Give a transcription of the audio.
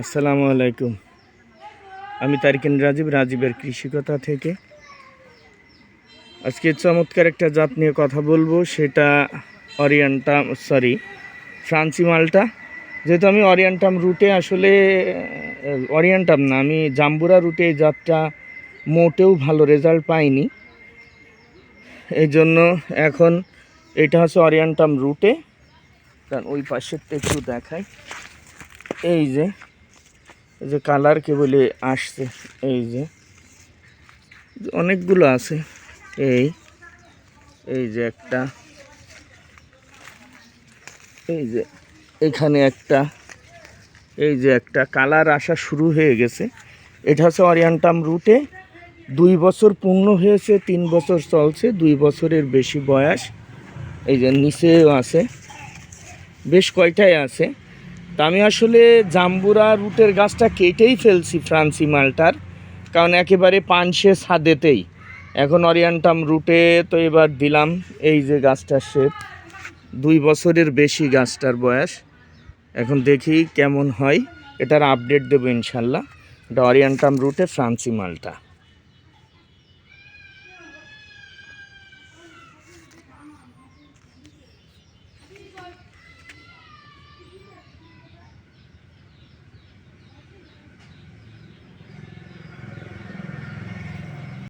আসসালামু আলাইকুম। আমি তারিকিন রাজীব, রাজীবের কৃষিকতা থেকে। আজকে চমৎকার একটা জাত নিয়ে কথা বলব, সেটা অরিয়ান্টাম সরি ফ্রান্সি মালটা। যেহেতু আমি অরিয়ান্টাম রুটে আসলে, অরিয়ান্টাম না, আমি জাম্বুরা রুটে এই জাতটা মোটেও ভালো রেজাল্ট পাইনি। এই জন্য এখন এটা হচ্ছে অরিয়ান্টাম রুটে। কারণ ওই পাশেরটা একটু দেখাই। এই যে যে কালার কেবলে আসছে, এই যে। অনেকগুলো আছে। এই এই যে একটা। এই যে এখানে একটা। এই যে একটা কালার আসা শুরু হয়ে গেছে। এটা হচ্ছে অরিয়ান্টাম রুটে। দুই বছর পূর্ণ হয়েছে, তিন বছর চলছে, দুই বছরের বেশি বয়স। এই যে নিচেও আছে। বেশ কয়টাই আছে। তা আমি আসলে জাম্বুরা রুটের গাছটা কেটেই ফেলছি ফ্রান্সি মালটার, কারণ একেবারে পানসে ছাদেতেই। এখন অরিয়ান্টাম রুটে তো এবার দিলাম, এই যে গাছটার শেপ। দুই বছরের বেশি গাছটার বয়স। এখন দেখি কেমন হয়, এটার আপডেট দেবো ইনশাল্লাহ। এটা অরিয়ান্টাম রুটে ফ্রান্সি মালটা।